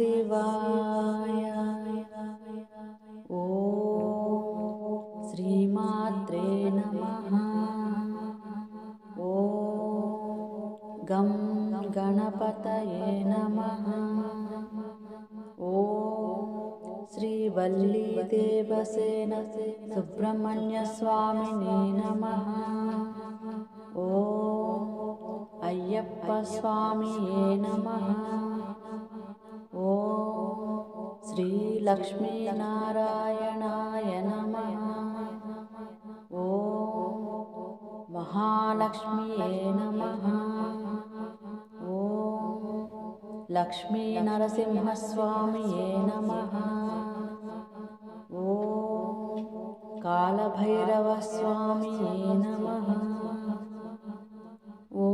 शिवाय। ॐ श्रीमात्रे नमः। ॐ गं गणपतये नमः। ॐ श्रीवल्लीदेवसेन सुब्रह्मण्यस्वामिने नमः। ॐ अय्यप्पस्वामिये नमः श्रीलक्ष्मीनारायणाय नमः। ॐ महालक्ष्म्ये नमः। ॐ लक्ष्मीनरसिंहस्वामिये नमः। ॐ कालभैरवस्वामिये नमः। ॐ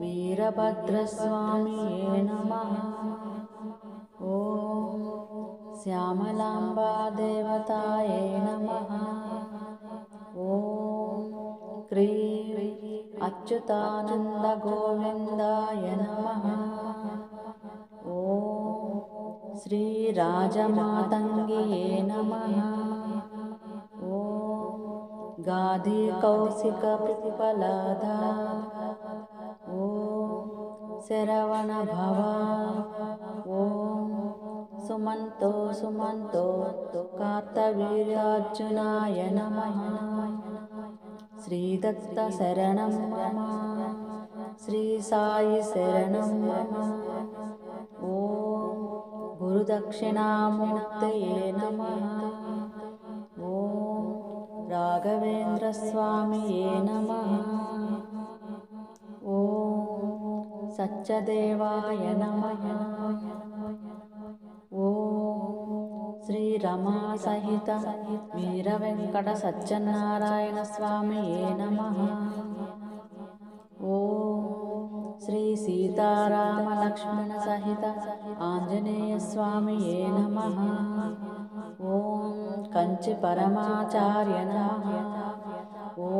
वीरभद्रस्वामिये नमः श्यामलाम्बादेवतायै नमः। ॐ क्रीं अच्युतानन्दगोविन्दाय नमः। ॐ श्रीराजमातङ्गिये नमः। ॐ गाधिकौशिकप्रतिफलादा ॐ शरवणभवा सुमन्तो सुमन्तो कार्तवीर्यार्जुनाय नमः। श्रीदत्तशरणं मम। श्रीसायिशरणं मम। ॐ गुरुदक्षिणामूर्तये नमः। ॐ राघवेन्द्रस्वामिये नमः। ॐ सच्चदेवाय नमः श्रीरमासहित वीरवेङ्कटसत्यनारायणस्वामिये नमः। ॐ श्रीसीतारामलक्ष्मणसहित आञ्जनेयस्वामिये नमः। ॐ कञ्चिपरमाचार्य नमः ॐ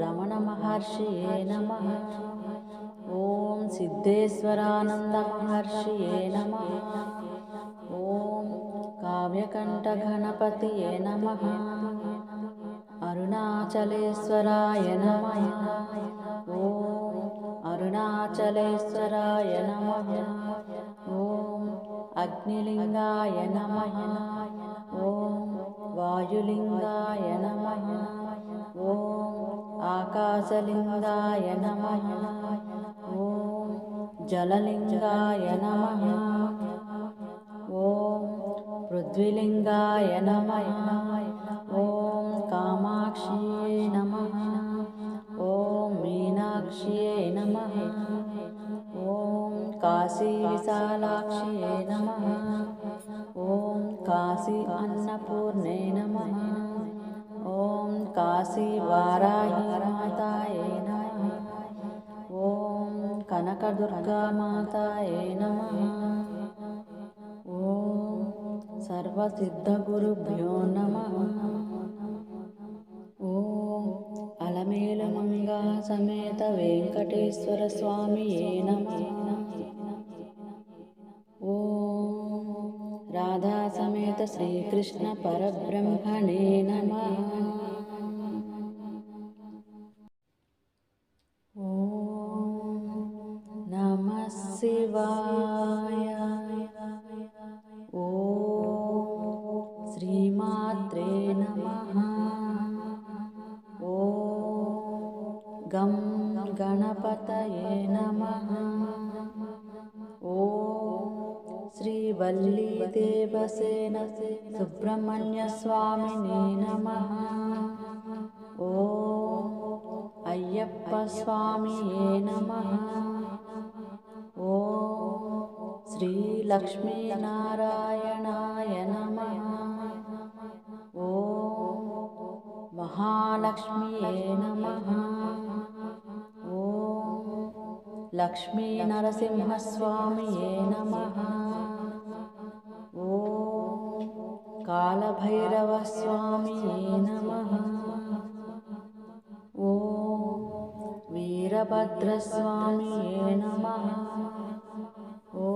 रमणमहर्षिये नमः। ॐ सिद्धेश्वरानन्दमहर्षिये नमः। ॐ काव्यकण्ठगणपतये नमः। अरुणाचलेश्वराय नमः। ॐ अरुणाचलेश्वराय नमः। ॐ अग्निलिङ्गाय नमः। ॐ वायुलिङ्गाय नमः। ॐ आकाशलिङ्गाय नमः। ॐ जललिङ्गाय नमः। ॐ पृथ्वीलिङ्गाय नमः। ॐ कामाक्ष्यै नमः। ॐ मीनाक्ष्यै नमः। ॐ काशीविशालाक्ष्यै नमः। ॐ काशी अन्नपूर्णे नमः। ॐ काशीवाराहीमातायै नमः। ॐ कनकदुर्गामातायै नमः सर्वसिद्धगुरुभ्यो नमः ॐ अलमेलमङ्गा समेत वेङ्कटेश्वरस्वामिये नमः ॐ राधासमेत श्रीकृष्णपरब्रह्मणे नमः ॐ नमः शिवाय गं गणपतये नमः। ॐ श्रीवल्लीदेवसेन सुब्रह्मण्यस्वामिने नमः। ॐ अय्यप्पस्वामिये नमः। ॐ श्रीलक्ष्मीनारायणाय नमः। ॐ महालक्ष्म्ये नमः लक्ष्मीनरसिंहस्वामिये नमः। ॐ कालभैरवस्वामिये नमः। ॐ वीरभद्रस्वामिये नमः। ॐ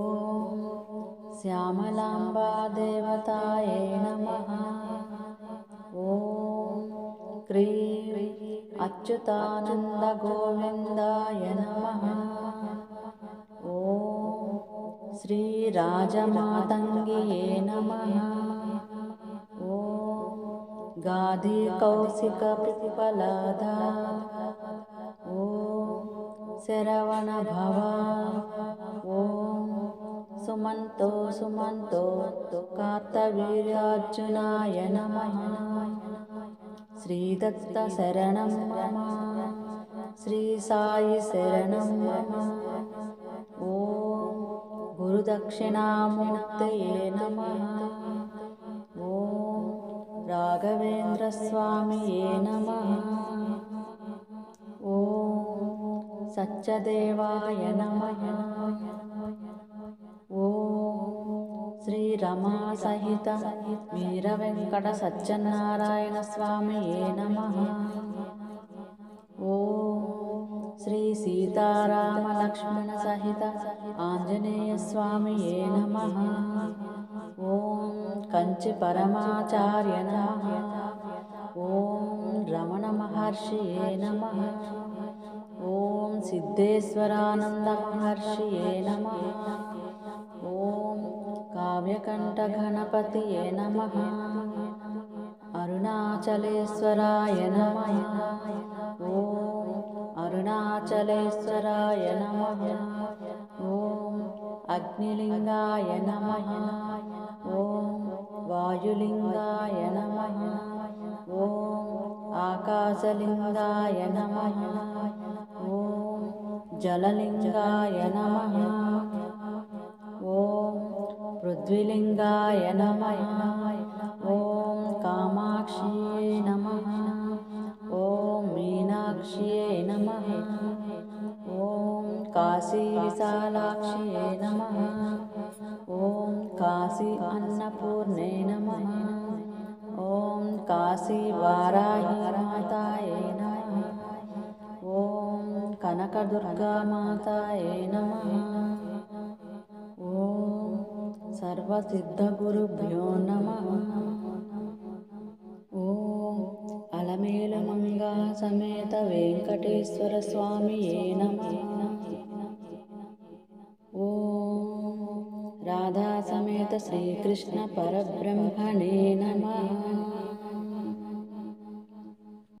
श्यामलाम्बा देवतायै नमः अच्युतानन्दगोविन्दाय नमः। ॐ श्रीराजमातङ्गिये नमः। ॐ गाधिकौशिकपिप्पलादा ॐ शरवणभवा। ॐ सुमन्तो सुमन्तो कार्तवीर्यार्जुनाय नमः श्रीदत्तशरणं मम। श्रीसायिशरणं मम। ॐ गुरुदक्षिणामूर्तये नमः। ॐ राघवेन्द्रस्वामिये नमः। ॐ सच्चदेवाय नमः श्रीरमासहित वीरवेङ्कटसत्यनारायणस्वामिये नमः। ॐ श्रीसीतारामलक्ष्मणसहित आञ्जनेयस्वामिये नमः। ॐ कञ्चिपरमाचार्य नमः ॐ रमणमहर्षिये नमः। ॐ सिद्धेश्वरानन्दमहर्षिये नमः। ॐ काव्यकण्ठगणपतये नमः। अरुणाचलेश्वराय नमः। ॐ अरुणाचलेश्वराय नमः। ॐ अग्निलिङ्गाय नमः। ॐ वायुलिङ्गाय नमः। ॐ आकाशलिङ्गाय नमः। ॐ जललिङ्गाय नमः। ॐ पृथ्वीलिङ्गाय नमः। ॐ कामाक्ष्यै नमः। ॐ मीनाक्ष्यै नमः। ॐ काशीविशालाक्ष्यै नमः। ॐ काशी अन्नपूर्णे नमः। ॐ काशीवाराहीमातायै नमः। ॐ कनकदुर्गामातायै नमः सर्वसिद्धगुरुभ्यो नमः ॐ अलमेलमङ्गा समेत वेङ्कटेश्वरस्वामिये नमः ॐ राधासमेत श्रीकृष्णपरब्रह्मणे नमः